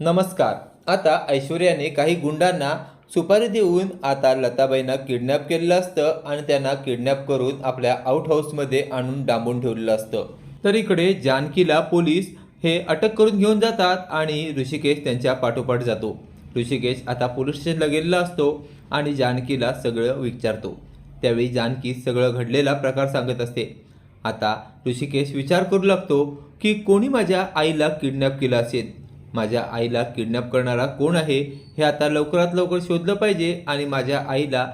नमस्कार. आता ऐश्वर्याने काही गुंडांना सुपारी देऊन आता लताबाईंना किडनॅप केलेलं असतं आणि त्यांना किडनॅप करून आपल्या आउट हाऊसमध्ये आणून डांबून ठेवलेलं असतं. तर इकडे जानकीला पोलीस हे अटक करून घेऊन जातात आणि ऋषिकेश त्यांच्या पाठोपाठ जातो. ऋषिकेश आता पोलीस स्टेशनला गेलेला असतो आणि जानकीला सगळं विचारतो. त्यावेळी जानकी सगळं घडलेला प्रकार सांगत असते. आता ऋषिकेश विचार करू लागतो की कोणी माझ्या आईला किडनॅप केलं असेल? माझ्या आईला किडनॅप करणारा कोण आहे हे आता लवकरात लवकर शोधलं पाहिजे आणि माझ्या आईला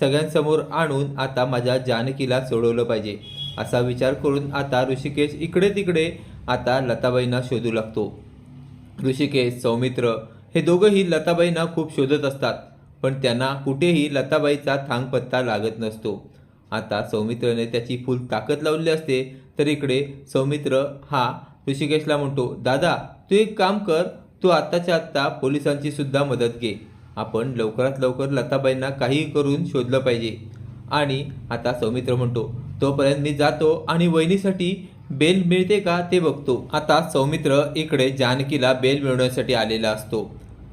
सगळ्यांसमोर आणून आता माझ्या जानकीला सोडवलं पाहिजे. असा विचार करून आता ऋषिकेश इकडे तिकडे आता लताबाईंना शोधू लागतो. ऋषिकेश सौमित्र हे दोघंही लताबाईंना खूप शोधत असतात पण त्यांना कुठेही लताबाईचा थांगपत्ता लागत नसतो. आता सौमित्रने त्याची फुल ताकद लावली असते तर इकडे सौमित्र हा ऋषिकेशला म्हणतो दादा तू एक काम कर तू आत्ताच्या आत्ता पोलिसांची सुद्धा मदत घे. आपण लवकरात लवकर लताबाईंना काही करून शोधलं पाहिजे. आणि आता सौमित्र म्हणतो तोपर्यंत मी जातो आणि वहिनीसाठी बेल मिळते का ते बघतो. आता सौमित्र इकडे जानकीला बेल मिळवण्यासाठी आलेला असतो.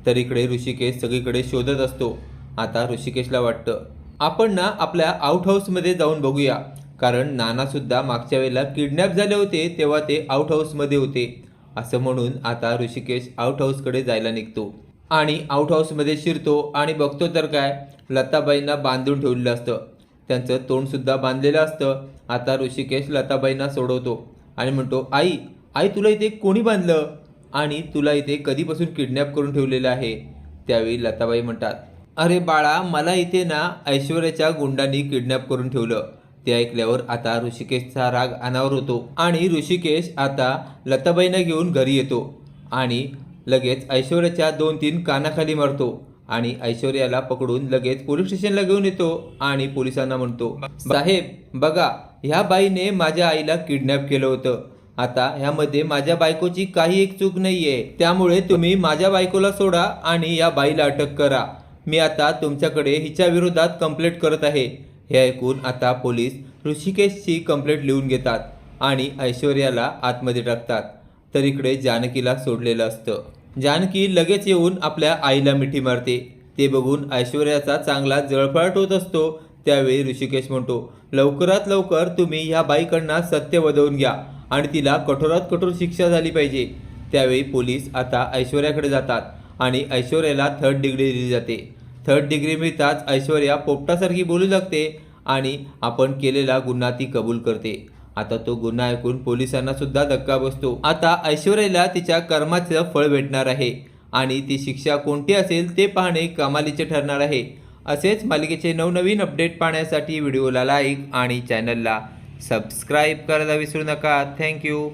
तर इकडे ऋषिकेश सगळीकडे शोधत असतो. आता ऋषिकेशला वाटतं आपण ना आपल्या आउट हाऊसमध्ये जाऊन बघूया. कारण नानासुद्धा मागच्या वेळेला किडनॅप झाले होते तेव्हा ते आउट हाऊसमध्ये होते. असं म्हणून आता ऋषिकेश आउट हाऊसकडे जायला निघतो. आणि आउट हाऊसमध्ये शिरतो आणि बघतो तर काय लताबाईंना बांधून ठेवलेलं असतं. त्यांचं तोंडसुद्धा बांधलेलं असतं. आता ऋषिकेश लताबाईंना सोडवतो आणि म्हणतो आई आई तुला इथे कोणी बांधलं? आणि तुला इथे कधीपासून किडनॅप करून ठेवलेलं आहे? त्यावेळी लताबाई म्हणतात अरे बाळा मला इथे ना ऐश्वर्याच्या गुंडांनी किडनॅप करून ठेवलं. ते ऐकल्यावर आता ऋषिकेशचा राग अनावर होतो आणि ऋषिकेश आता लताबाईंना घेऊन घरी येतो आणि लगेच ऐश्वर्याच्या दोन तीन कानाखाली मारतो आणि ऐश्वर्याला पकडून लगेच पोलीस स्टेशनला घेऊन येतो आणि पोलिसांना म्हणतो साहेब बघा ह्या बाईने माझ्या आईला किडनॅप केलं होतं. आता ह्यामध्ये माझ्या बायकोची काही एक चूक नाहीये. त्यामुळे तुम्ही माझ्या बायकोला सोडा आणि या बाईला अटक करा. मी आता तुमच्याकडे हिच्या विरोधात कंप्लेंट करत आहे. हे ऐकून आता पोलीस ऋषिकेशची कंप्लेंट लिहून घेतात आणि ऐश्वर्याला आतमध्ये टाकतात. तर इकडे जानकीला सोडलेलं असतं. जानकी लगेच येऊन आपल्या आईला मिठी मारते. ते बघून ऐश्वर्याचा चांगला जळफळाट होत असतो. त्यावेळी ऋषिकेश म्हणतो लवकरात लवकर तुम्ही ह्या बाईकडनं सत्य वधवून घ्या आणि तिला कठोरात कठोर शिक्षा झाली पाहिजे. त्यावेळी पोलीस आता ऐश्वर्याकडे जातात आणि ऐश्वर्याला थर्ड डिग्री दिली जाते. थर्ड डिग्री मिळताच ऐश्वर्या पोपटासारखी बोलू लागते आणि आपण केलेला गुन्हा ती कबूल करते. आता तो गुन्हा ऐकून पोलिसांना सुद्धा धक्का बसतो. आता ऐश्वर्याला तिच्या कर्माचं फळ भेटणार आहे आणि ती शिक्षा कोणती असेल ते पाहणे कमालीचे ठरणार आहे. असेच मालिकेचे नवनवीन अपडेट पाहण्यासाठी व्हिडिओला लाईक आणि चॅनलला सबस्क्राईब करायला विसरू नका. थँक्यू